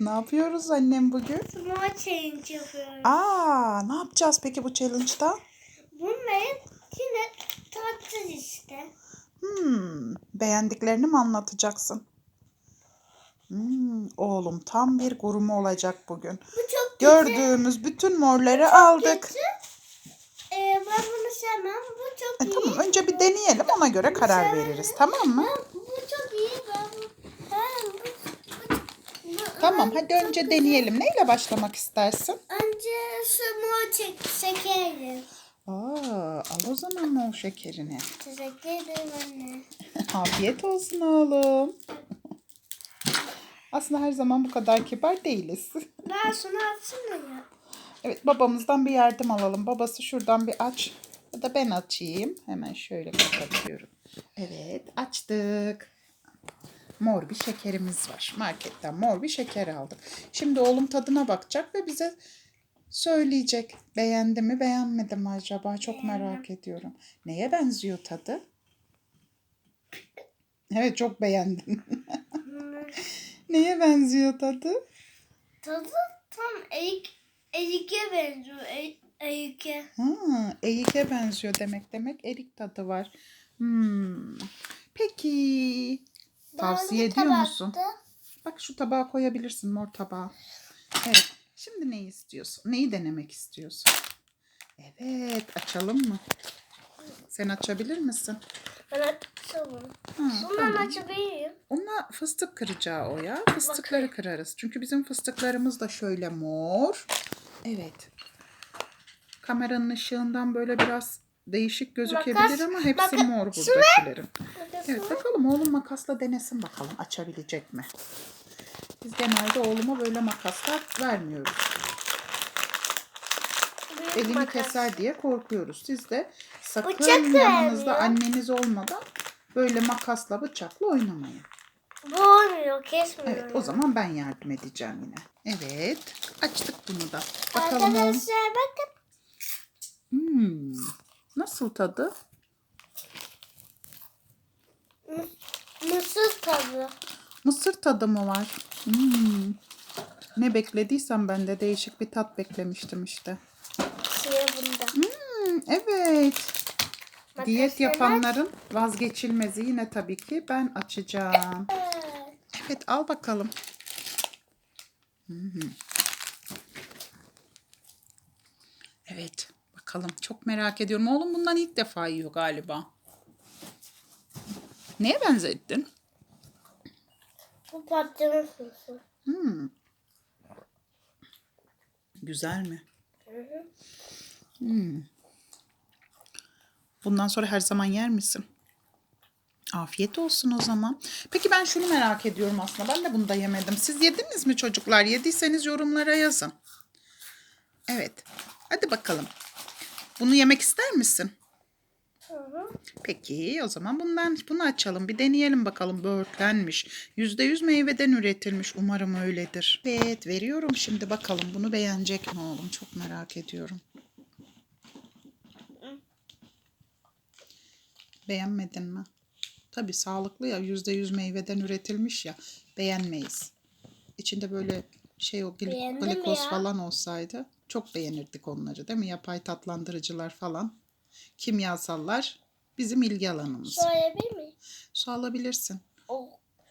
Ne yapıyoruz annem bugün? Small change yapıyoruz. Aa, ne yapacağız peki bu challenge'da? Bunların yine tatlı işte. Hmm, beğendiklerini mi anlatacaksın? Hmm, oğlum tam bir gurme olacak bugün. Bu çok Gördüğümüz bütün morları aldık. kötü. Ee, ben bunu sevmem. Bu çok E, iyi. tamam önce bir deneyelim ona göre karar veririz tamam mı? Ben, bu çok iyi. Ben, ben, bu, bu, bu, Tamam hadi önce deneyelim. Neyle başlamak istersin? Önce small çek şekerim. Aa, al o zaman o şekerini. Teşekkür ederim anne. Afiyet olsun oğlum. Aslında her zaman bu kadar kibar değiliz. Ben şunu açsana ya. Evet babamızdan bir yardım alalım. Babası şuradan bir aç. Ya da ben açayım. Hemen şöyle kapatıyorum. Evet açtık. Mor bir şekerimiz var. Marketten mor bir şeker aldık. Şimdi oğlum tadına bakacak ve bize söyleyecek. Beğendi mi beğenmedi mi acaba? Çok merak ediyorum. Neye benziyor tadı? Evet çok beğendim. Neye benziyor tadı? Tadı tam erik, erike benziyor. E, erike. Ha, eğike benziyor demek. Demek erik tadı var. Hmm. Peki. Tavsiye ediyor musun? tabakta. Bak şu tabağa koyabilirsin mor tabağa. Evet. Şimdi neyi istiyorsun? Neyi denemek istiyorsun? Evet. Açalım mı? Sen açabilir misin? Ben açalım. Bundan tamam. açabilirim. Onunla fıstık kıracağı o ya. Fıstıkları kırarız. Çünkü bizim fıstıklarımız da şöyle mor. Evet. Kameranın ışığından böyle biraz değişik gözükebilir Makas- ama hepsi maka- mor buradakilerin. Evet bakalım oğlum makasla denesin bakalım açabilecek mi? Biz genelde oğluma böyle makaslar vermiyoruz. büyük Elini makas. keser diye korkuyoruz. Siz de sakın Bıçak da yanınızda vermiyor. anneniz olmadan böyle makasla bıçakla oynamayın. Bu olmuyor, kesmiyor. Evet o zaman ben yardım edeceğim yine. Evet açtık bunu da. Bakalım oğlum. Arkadaşlar bakın. Hmm, nasıl tadı? Mısır tadı. Mısır tadı mı var? Hmm. Ne beklediysem ben de değişik bir tat beklemiştim işte. Şey bunda. Hmm, evet. Diyet Makasını yapanların vazgeçilmezi yine tabii ki ben açacağım. aç. Evet al bakalım. Hı hı. Evet bakalım çok merak ediyorum. Oğlum bundan ilk defa yiyor galiba. Neye benzettin? Bu patlıcan sosu. Hmm. Güzel mi? Hı hı. Hmm. Bundan sonra her zaman yer misin? Afiyet olsun o zaman. Peki ben şunu merak ediyorum aslında. Ben de bunu da yemedim. Siz yediniz mi çocuklar? Yediyseniz yorumlara yazın. Evet. Hadi bakalım. Bunu yemek ister misin? Hı hı. Peki o zaman bundan bunu açalım. Bir deneyelim bakalım. Böğürtlenmiş. %100 meyveden üretilmiş. Umarım öyledir. Evet veriyorum şimdi bakalım. Bunu beğenecek mi oğlum? Çok merak ediyorum. Beğenmedin mi? Tabii sağlıklı ya. %100 meyveden üretilmiş ya. Beğenmeyiz. İçinde böyle şey o Beğendim glikoz ya. falan olsaydı çok beğenirdik onları değil mi? Yapay tatlandırıcılar falan. Kimyasallar bizim ilgi alanımız. Söyleyebilir miyim? Su alabilirsin. Oh.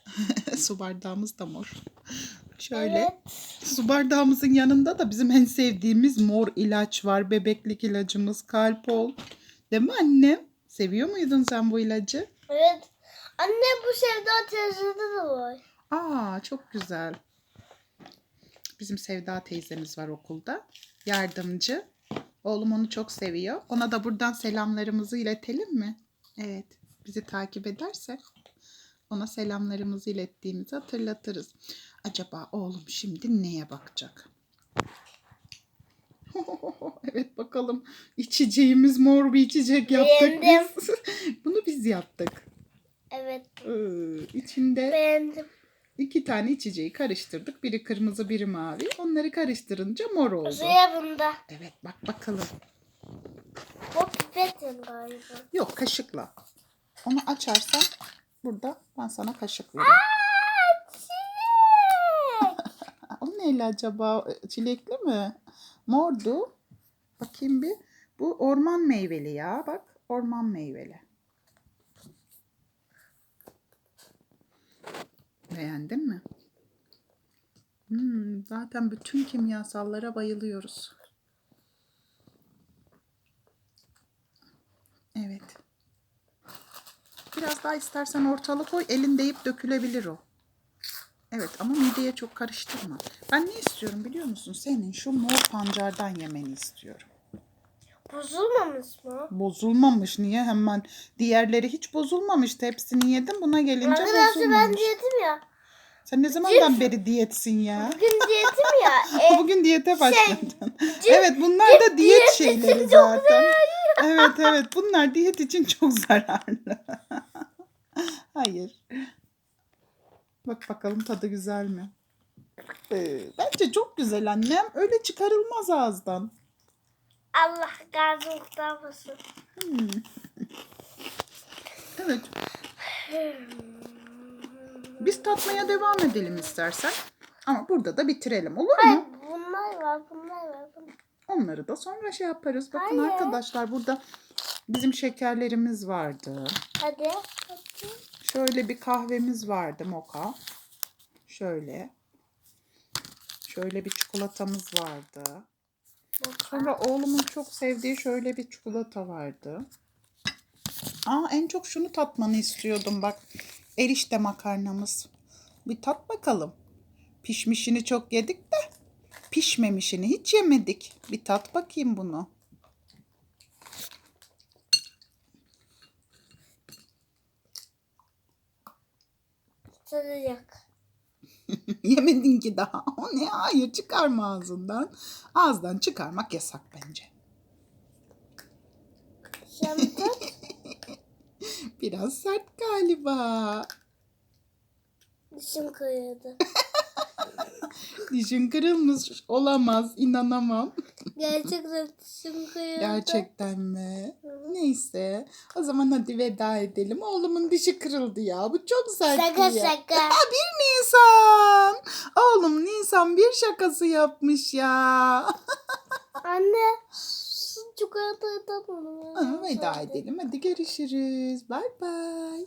Su bardağımız da mor. Şöyle. Evet. Su bardağımızın yanında da bizim en sevdiğimiz mor ilaç var. Bebeklik ilacımız Kalpol. Değil mi annem? Seviyor muydun sen bu ilacı? Evet. Anne bu Sevda teyzede de var. Aa çok güzel. Bizim Sevda teyzemiz var okulda. Yardımcı. Oğlum onu çok seviyor. Ona da buradan selamlarımızı iletelim mi? Evet. Bizi takip ederse ona selamlarımızı ilettiğimizi hatırlatırız. Acaba oğlum şimdi neye bakacak? evet bakalım. İçeceğimiz mor bir içecek yaptık Beğendim. biz. Bunu biz yaptık. Evet. Ee, içinde Beğendim. İki tane içeceği karıştırdık. Biri kırmızı, biri mavi. Onları karıştırınca mor oldu. Suya bunda. Evet bak bakalım. Bu pipetin galiba. Yok kaşıkla. Onu açarsan burada ben sana kaşık veririm. Çilek. O neyli acaba? Çilekli mi? Mordu. Bakayım bir. Bu orman meyveli ya. Bak orman meyveli. Beğendin mi? Hmm, zaten bütün kimyasallara bayılıyoruz. Evet. Biraz daha istersen ortalı koy. Elin deyip dökülebilir o. Evet ama mideye çok karıştırma. Ben ne istiyorum biliyor musun? Senin şu mor pancardan yemeni istiyorum. Bozulmamış mı? Bozulmamış. Niye hemen? Diğerleri hiç bozulmamıştı. Hepsini yedim. Buna gelince Arkadaşlar ben bozulmamış. diyetim ya. Sen ne zamandan beri diyetsin ya? Bugün diyetim ya. E, Bugün diyete başladın. evet bunlar da diyet şeyleri zaten. Evet evet bunlar diyet için çok zararlı. Hayır. Bak bakalım tadı güzel mi? Ee, bence çok güzel annem. Öyle çıkarılmaz ağızdan. Allah gazı kurtarmasın. Hmm. Evet. Biz tatmaya devam edelim istersen. Ama burada da bitirelim olur Hayır mu? bunlar var bunlar var. bunlar. Onları da sonra şey yaparız. Bakın Hayır. arkadaşlar burada bizim şekerlerimiz vardı. Hadi. Hadi. Şöyle bir kahvemiz vardı moka. Şöyle. Şöyle bir çikolatamız vardı. Sonra oğlumun çok sevdiği şöyle bir çikolata vardı. Aa en çok şunu tatmanı istiyordum bak. Erişte makarnamız. Bir tat bakalım. Pişmişini çok yedik de pişmemişini hiç yemedik. Bir tat bakayım bunu. Sıcak. Yemedin ki daha. O ne? Hayır çıkarma ağzından. Ağızdan çıkarmak yasak bence. Biraz sert galiba. dişim kırıldı. Dişin kırılmış olamaz. inanamam. Gerçekten dişim kırıldı. Gerçekten mi? Neyse. O zaman hadi veda edelim. Oğlumun dişi kırıldı ya. Bu çok sert Şaka ya. şaka. Aa, bir Nisan. Oğlum Nisan bir şakası yapmış ya. Anne. Çikolatayı tatmadım. Veda edelim. Hadi görüşürüz. Bay bay.